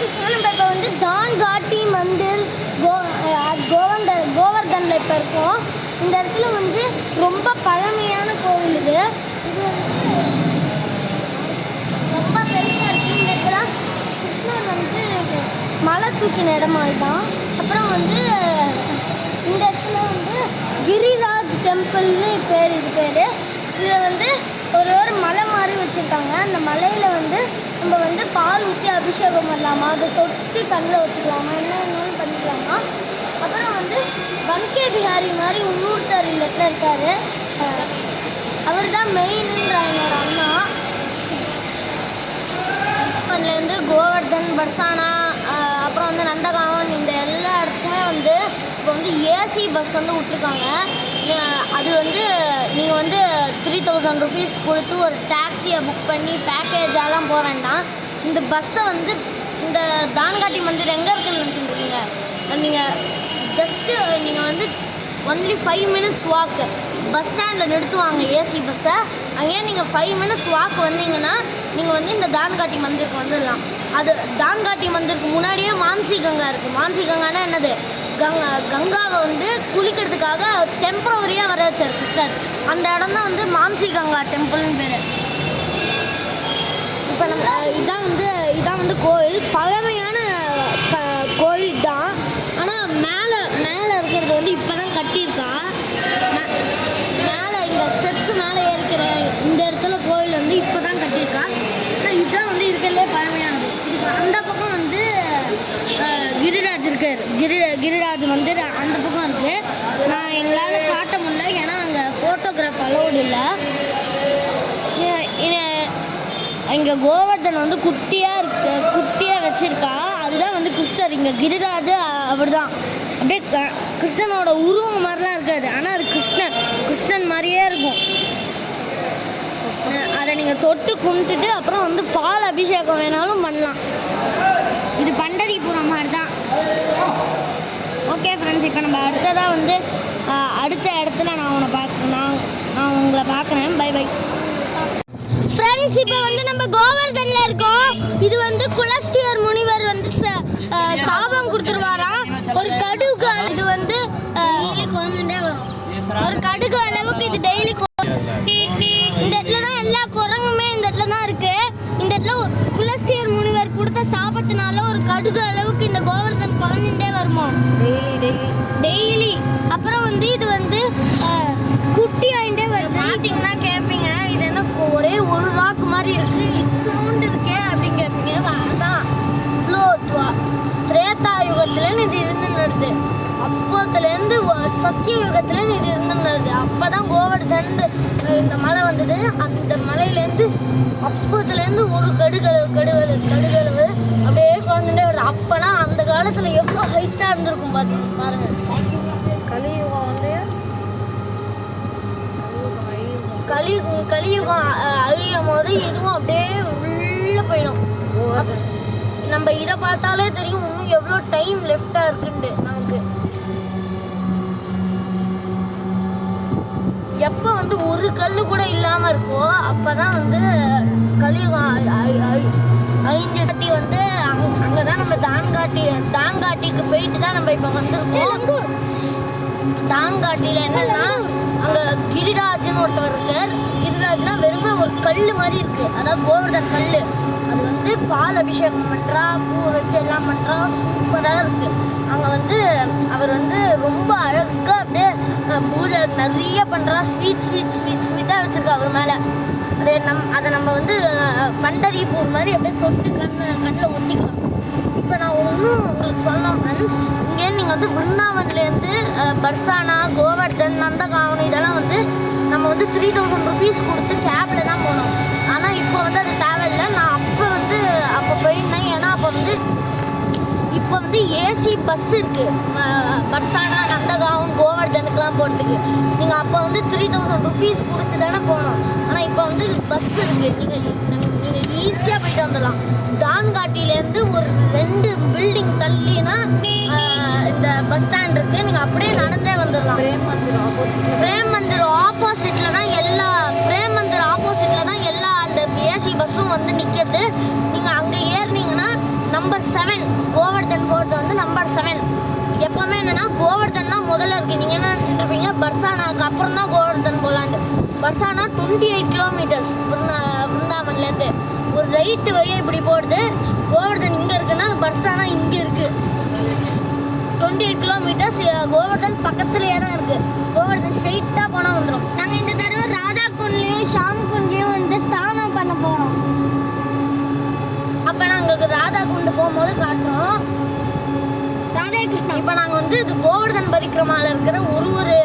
கிருஷ்ணா நம்ம இப்போ வந்து தான் காட்டி மந்திர் கோ கோவந்தர் கோவர்தனில் இப்போ இருக்கோம். இந்த இடத்துல வந்து ரொம்ப பழமையான கோவில் இது. இது ரொம்ப பெருசாக இருக்குது இந்த இடத்துல கிருஷ்ணர் வந்து மலை தூக்கின இடமா அப்புறம் வந்து இந்த இடத்துல வந்து கிரிராஜ் டெம்பிள்னு பேர் இது பேர். இதில் வந்து ஒரு ஒரு மலை வச்சுருக்காங்க. அந்த மலையில் வந்து நம்ம வந்து பால் ஊற்றி அபிஷேகம் பண்ணலாமா? அதை தொட்டு கண்ணில் ஊற்றிக்கலாமா என்ன வேணாலும் பண்ணிக்கலாமா? அப்புறம் வந்து வன்கே பிஹாரி மாதிரி உள்ளூர்த்தார் இந்த இடத்துல இருக்கார். அவர் தான் மெயின்ன்ற என்னோட அண்ணா. அதுலேருந்து கோவர்தன் பர்சானா அப்புறம் வந்து நந்தகாவன் இந்த எல்லா இடத்துக்குமே வந்து இப்போ வந்து ஏசி பஸ் வந்து விட்ருக்காங்க அது வந்து நீங்கள் வந்து த்ரீ தௌசண்ட் ருபீஸ் கொடுத்து ஒரு டாக்ஸியை புக் பண்ணி பேக்கேஜாலாம் போக வேண்டாம். இந்த பஸ்ஸை வந்து இந்த தான்காட்டி மந்திர் எங்கே இருக்குன்னு நினச்சிட்டு இருக்கீங்க நீங்கள் ஜஸ்ட்டு நீங்கள் வந்து only five minutes walk bus ஸ்டாண்டில் நிறுத்துவாங்க ஏசி பஸ்ஸை அங்கேயே நீங்கள் ஃபைவ் மினிட்ஸ் வாக் வந்தீங்கன்னா நீங்கள் வந்து இந்த தான்காட்டி மந்திருக்கு வந்துடலாம். அது தான்காட்டி மந்திருக்கு முன்னாடியே மான்சி கங்கா இருக்குது மான்சி கங்கானா என்னது? கங்கா கங்காவை வந்து குளிக்கிறதுக்காக டெம்பரவரியாக வர வச்சார் கிருஷ்ணர் அந்த இடம் தான் வந்து மான்சி கங்கா டெம்பிள்னு பேர். இப்போ நம்ம இதான் வந்து இதான் வந்து கோயில். பழமையான க கோயில் தான். ஆனால் மேலே மேலே இருக்கிறது வந்து இப்போ தான் கட்டியிருக்கா மே- மேலே இந்த ஸ்டெப்ஸ் மேலே ஏறிக்கிற இந்த இடத்துல கோயில் வந்து இப்போ தான் கட்டியிருக்கா ஆனால் இதுதான் வந்து இருக்கிறதுலே பழமையானது இதுக்கு அந்த பக்கம் வந்து அஹ், கிரிராஜ் இருக்கார் கிரி கிரிராஜ் வந்து அந்த பக்கம் இருக்குது நான் எங்களால் காட்ட முடியல. ஏன்னா அங்கே ஃபோட்டோகிராஃப் அலோடு இல்லை. இங்கே கோவர்தன் வந்து குட்டியாக இருக்கு. குட்டியாக வச்சுருக்கா. அதுதான் வந்து கிருஷ்ணர் இங்கே கிரிராஜ அவர் தான் அப்படியே கிருஷ்ணனோட உருவம் மாதிரிலாம் இருக்காது. ஆனால் அது கிருஷ்ணன் கிருஷ்ணன் மாதிரியே இருக்கும். அதை நீங்கள் தொட்டு கும்பிட்டுட்டு அப்புறம் வந்து பால் அபிஷேகம் வேணாலும் பண்ணலாம். இது பண்ண மாதிரி தான் ஓகே ஃப்ரெண்ட்ஸ் இப்போ நம்ம அடுத்ததாக வந்து அடுத்த இடத்துல நான் உன்னை பார்க்க நான் நான் உங்களை பார்க்குறேன். பை பை ஃப்ரெண்ட்ஸ் இப்போ வந்து நம்ம கோவர்தனில் இருக்கோம். இது வந்து குலஸ்தியர் முனிவர் வந்து ச- சாபம் கொடுத்துருவாராம். ஒரு கடுகு இது வந்து ஒரு கடுகு அளவுக்கு இது டெய்லி இந்த இடத்துல தான் எல்லா குரங்குமே இந்த இடத்துல தான் இருக்கு. இந்த இடத்துல கொடுத்த சாபத்தினால ஒரு கடுகு அளவுக்கு இந்த கோவர்தன் குறைஞ்சுட்டே வருமா? டெய்லி டெய்லி டெய்லி அப்புறம் வந்து இது வந்து குட்டி ஆயிட்டே வருது. பார்த்தீங்கன்னா கேட்பீங்க இது என்ன ஒரே ஒரு ராக் மாதிரி இருக்கு. இத்தினோண்டு இருக்கே அப்படின்னு கேட்பீங்க அதான். இவ்வளோ திரேதா யுகத்துலேருந்து இது இருந்து வருது. அப்போத்துலேருந்து சத்திய யுகத்துலேருந்து இது இருந்து வருது அப்போ தான் கோவர்தன் இந்த மலை வந்தது. அந்த மலையிலேருந்து அப்போத்துலேருந்து ஒரு கடுகளவு கடுகளவு கடுகளவு அப்படியே குழந்தைண்டே வருது. அப்போனா அந்த காலத்தில் எவ்வளோ ஹைட்டாக இருந்திருக்கும் பார்த்து பாருங்க. கலியுகம் வந்து. கலி கலியுகம் அழியும் போது இதுவும் அப்படியே உள்ள போயிடும். நம்ம இதை பார்த்தாலே தெரியும் இன்னும் எவ்வளோ டைம் லெஃப்டாக இருக்குன்ட்டு நமக்கு. எப்போ வந்து ஒரு கல் கூட இல்லாமல் இருக்கோ அப்போ தான் வந்து கலியுகம் அழிஞ்சு கட்டி வந்து அங்கே தான் நம்ம தான்காட்டி தான்காட்டிக்கு போயிட்டு தான் நம்ம இப்போ வந்திருக்கோம். தாங்காட்டியில் என்னன்னா அங்கே கிரிராஜ்னு ஒருத்தவர் இருக்கார். கிரிராஜ்னா வெறும் ஒரு கல் மாதிரி இருக்கு. அதாவது கோவர்தன் கல் அது வந்து பால் அபிஷேகம் பண்ணுறா பூ வச்சு எல்லாம் பண்ணுறா சூப்பராக இருக்கு. அங்கே வந்து அவர் வந்து ரொம்ப அழகாக அப்படியே பூஜை நிறைய பண்ணுறா ஸ்வீட் ஸ்வீட் ஸ்வீட் ஸ்வீட்டாக வச்சுருக்கா அவர் மேலே. அது நம் அதை நம்ம வந்து பண்டரி பூ மாதிரி அப்படியே தொட்டு கண் கண்ணில் ஒத்திக்கலாம் இப்போ நான் ஒன்றும் உங்களுக்கு சொல்லலாம் ஃப்ரெண்ட்ஸ் இங்கே நீங்கள் வந்து விருந்தாவன்லேருந்து பர்சானா கோவர்தன் நந்தகாவனம் இதெல்லாம் வந்து நம்ம வந்து த்ரீ தௌசண்ட் ருபீஸ் கொடுத்து கேபில் தான் போனோம். ஆனால் இப்போ வந்து அது தேவை ஏசி பஸ் இருக்குது பர்சானா நந்தகாவும் கோவர்தனுக்குலாம் போகிறதுக்கு நீங்கள் அப்போ வந்து த்ரீ தௌசண்ட் ருபீஸ் கொடுத்து தானே போனோம் ஆனால் இப்போ வந்து பஸ் இருக்குது நீங்கள் நீங்கள் ஈஸியாக போயிட்டு வந்துடலாம். தான்காட்டிலேருந்து ஒரு ரெண்டு பில்டிங் தள்ளினா இந்த பஸ் ஸ்டாண்ட் இருக்குது நீங்கள் அப்படியே நடந்தே வந்துடலாம் பிரேம் மந்திர் ஆப்போசிட்ல பிரேம் மந்திர் ஆப்போசிட்டில் தான் எல்லா பிரேம் மந்திர் ஆப்போசிட்டில் தான் எல்லா அந்த ஏசி பஸ்ஸும் வந்து நிற்கிறது நீங்கள் அங்கே ஏறுனீங்கன்னா நம்பர் செவன் பக்கத்தில் இருக்கு நீங்கள் என்ன நினச்சிட்டு இருப்பீங்க பர்சானாக்கு அப்புறம் தான் கோவர்தன் போகலான்ட்டு டுவெண்ட்டி எயிட் கிலோமீட்டர்ஸ் பிருந்தாவன்லேருந்து ஒரு ரைட்டு வழியை இப்படி போடுது கோவர்தன் இங்கே இருக்குன்னா பர்சானா இங்கே இருக்குது டுவெண்ட்டி எயிட் கிலோமீட்டர்ஸ் கோவர்தன் பக்கத்துலேயே தான் இருக்குது கோவர்தன் ஸ்ட்ரெயிட்டாக போனால் வந்துடும் நாங்கள் இந்த தடவை ராதா குண்ட்லேயும் ஷாம் குண்ட்லேயும் வந்து ஸ்தானம் பண்ண போகிறோம் அப்போ நாங்கள் ராதா குண்டு போகும்போது காட்டுறோம். ராதாகிருஷ்ணன் இப்போ நாங்கள் வந்து இது கோவர்தன் பரிக்கிரமாவில் இருக்கிற ஒரு ஒரு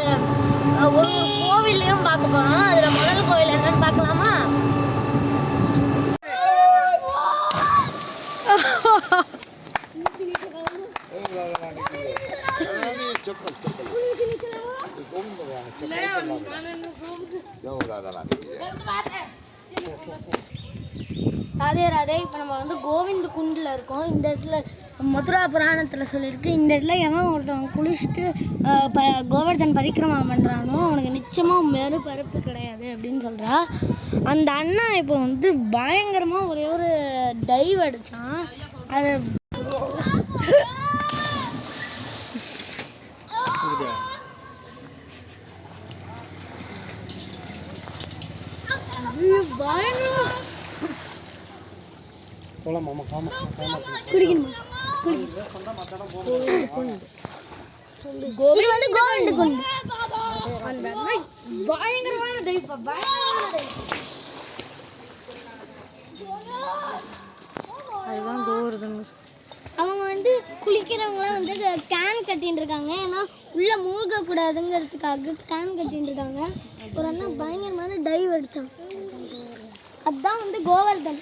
ஒரு ஒரு கோவில்லையும் பார்க்க போகிறோம் அதில் முதல் கோவில் என்னன்னு பார்க்கலாமா ராதே ராதே இப்போ நம்ம வந்து கோவிந்த் குண்டில் இருக்கோம். இந்த இடத்துல மதுரா புராணத்தில் சொல்லியிருக்கு. இந்த இடத்துல எவன் ஒருத்தவன் குளிச்சுட்டு ப கோவர்தன் பரிக்கிரமா பண்ணுறானோ அவனுக்கு நிச்சயமாக மெரு பருப்பு கிடையாது அப்படின்னு சொல்கிறா அந்த அண்ணா இப்போ வந்து பயங்கரமாக ஒரே ஒரு டைவ் அடித்தான் அது குடிக்கணுமா இது வந்து கோவிந்த குண்டு அந்த அண்ணா பயங்கரமான டைப் அதுதான் கோவர்தன் அவங்க வந்து குளிக்கிறவங்களாம் வந்து கேன் கட்டின்னு இருக்காங்க ஏன்னா உள்ள மூழ்க கூடாதுங்கிறதுக்காக கேன் கட்டின்னு இருக்காங்க ஒரு அண்ணா பயங்கரமான டைவ் அடிச்சான். அதுதான் வந்து கோவர்தன்.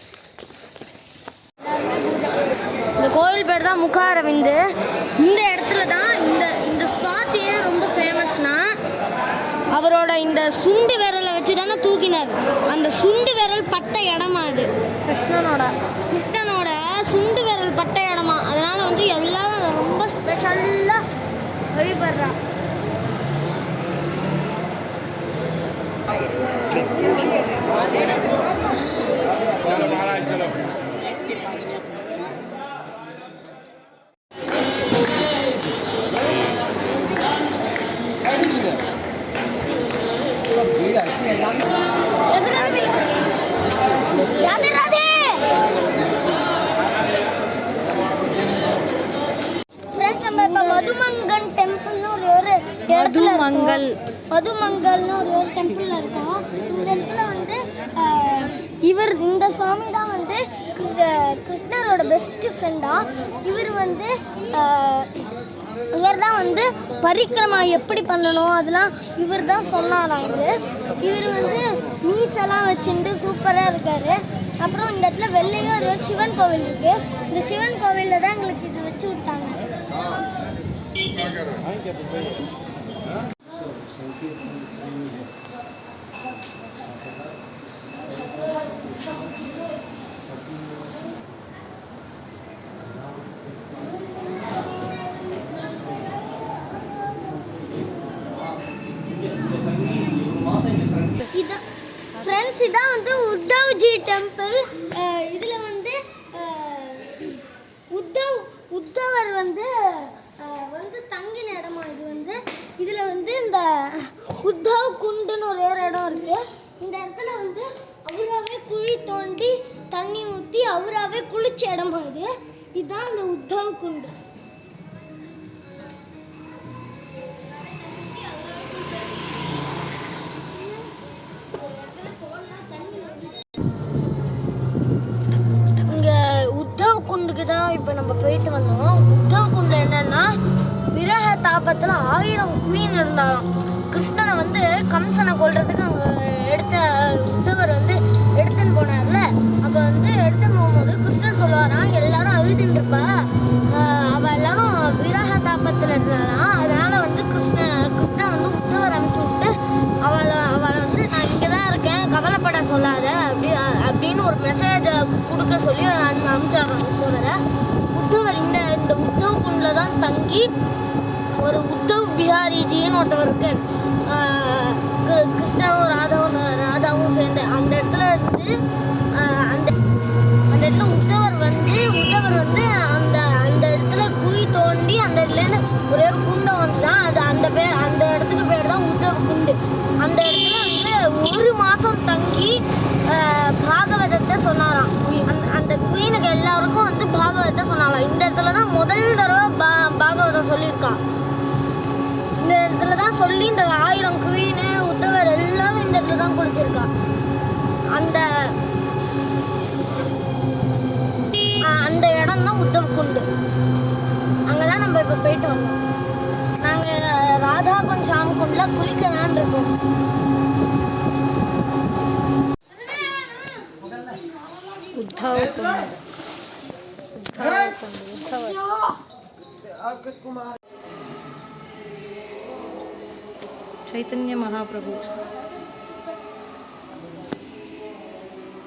இந்த கோவில் பேர் தான் முகாரவிந்து இந்த இடத்துல தான் இந்த இந்த ஸ்பாட் ஏன் ரொம்ப ஃபேமஸ்னா அவரோட இந்த சுண்டு விரலை வச்சு தானே தூக்கினார். அந்த சுண்டு விரல் பட்ட இடமா அது. கிருஷ்ணனோட. கிருஷ்ணனோட சுண்டு விரல் பட்ட இடமா. அதனால வந்து எல்லாரும் அதை ரொம்ப ஸ்பெஷலாக வழிபடுறா ராதே ராதே ராதே ஃப்ரெண்ட்ஸ் நம்ம இப்போ மதுமங்கன் டெம்பிள்னு ஒரு ஒரு இடத்துல இருக்கோம். மதுமங்கல். மதுமங்கல்னு ஒரு ஒரு டெம்பிள் இருக்கும் இந்த இடத்துல வந்து இவர் இந்த சுவாமி தான் வந்து கிருஷ்ணரோட பெஸ்ட் ஃப்ரெண்டா இவர் வந்து இவர் தான் வந்து பரிக்கிரமா எப்படி பண்ணணும் அதெல்லாம் இவர் தான் சொன்னாராம் இவர் இவர் வந்து மீசெல்லாம் வச்சுட்டு சூப்பராக இருக்கார் அப்புறம் இந்த இடத்துல வெள்ளையும் ஒரு சிவன் கோவில் இருக்கு இந்த சிவன் கோவிலில் தான் எங்களுக்கு இது வச்சு விட்டாங்க ஃப்ரெண்ட்ஸ் இதான் வந்து உத்தவ்ஜி டெம்பிள் இதில் வந்து உத்தவ் உத்தவர் வந்து வந்து தங்கின இடமா இது வந்து? இதில் வந்து இந்த உத்தவ் குண்டுன்னு ஒரு ஒரு இடம் இருக்கு. இந்த இடத்துல வந்து அவராகவே குழி தோண்டி தண்ணி ஊற்றி அவராகவே குளிச்ச இடமா இது. இதுதான் இந்த உத்தவ் குண்டு. இங்கே உத்தவ் குண்டுக்கு தான் இப்போ நம்ம போயிட்டு வந்தோம். என்னன்னா விரக தாபத்தில் ஆயிரம் குயின் இருந்தாலும் கிருஷ்ணனை வந்து கம்சனை கொள்றதுக்கு அவங்க எடுத்த உத்தவர் வந்து எடுத்துன்னு போனார்ல. அப்போ வந்து எடுத்துன்னு போகும்போது கிருஷ்ணன் சொல்லுவாராம் எல்லாரும் அழுதுன்னு இருப்பா. ஆஹ் அவ எல்லாரும் விரக தாபத்தில் இருந்தாலாம் அதனால வந்து கிருஷ்ண கிருஷ்ணன் வந்து உத்தவர் அனுப்பிச்சு விட்டு அவளை அவளை வந்து நான் இங்கே தான் இருக்கேன் கவலைப்பட சொல்லாத அப்படி அப்படின்னு ஒரு மெசேஜை கொடுக்க சொல்லி அனுப்பிச்சாங்க உத்தவர். பின்னாடி ஒரு உத்தவ் பிஹாரிஜின்னு ஒருத்தவர் இருக்கார். கிருஷ்ணாவும் ராதாவும் ராதாவும் சேர்ந்த அந்த இடத்துல இருந்து அந்த அந்த இடத்துல உத்தவர் வந்து உத்தவர் வந்து அந்த அந்த இடத்துல குழி தோண்டி அந்த இடத்துல ஒரே ஒரு குண்டை வந்துதான். அது அந்த பேர் அந்த இடத்துக்கு பேர் தான் உத்தவ் குண்டு. அந்த இடத்துல வந்து ஒரு மாதம் தங்கி பாகவதத்தை சொன்னாராம். அந்த குயினுக்கு எல்லாருக்கும் வந்து பாகவதத்தை சொன்னாராம். இந்த இடத்துல தான் முதல் தடவை தான் சொல்லியிருக்கான். இந்த இடத்துல தான் சொல்லி இந்த ஆயிரம் குயின்னு உத்தவர் எல்லாமே இந்த இடத்துல தான் குளிச்சிருக்கா அந்த அந்த இடம் தான் உத்தவ் குண்டு. அங்கே தான் நம்ம இப்போ போயிட்டு चैतन्य महाप्रभु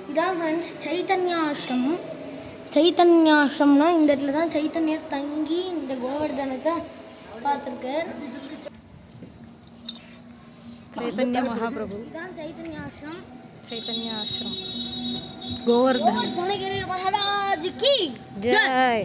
இதான் ஃப்ரெண்ட்ஸ் சைத்தன்யா ஆசிரமம் சைத்தன்யா ஆசிரமம்னா இந்த இடத்துல தான் சைத்தன்யர் தங்கி இந்த கோவர்தனத்தை பார்த்துருக்கார் चैतन्य महाप्रभु இதான் சைத்தன்யா ஆசிரமம் चैतन्य आश्रम गोवर्धन கோவர்தனகிரி மகாராஜுக்கு जय